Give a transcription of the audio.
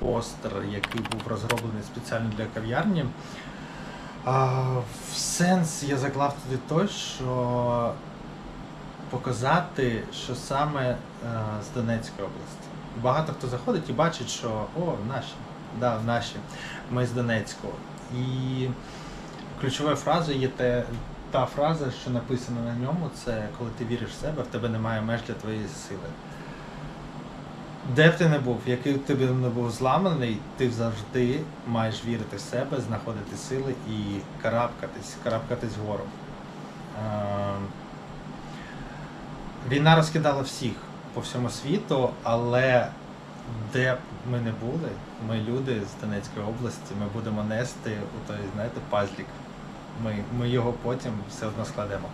постер, який був розроблений спеціально для кав'ярні. В сенс я заклав туди той, що показати, що саме е, з Донецької області. Багато хто заходить і бачить, що о, наші, да, наші, ми з Донецького. І ключовою фразою є те, та фраза, що написана на ньому, це коли ти віриш в себе, в тебе немає меж для твоєї сили. Де б ти не був, який б ти не був зламаний, ти завжди маєш вірити в себе, знаходити сили і карабкатись, карабкатись вгору. Е, Війна розкидала всіх по всьому світу, але де б ми не були, ми люди з Донецької області, ми будемо нести у той, знаєте, пазлік. Ми, ми його потім все одно складемо.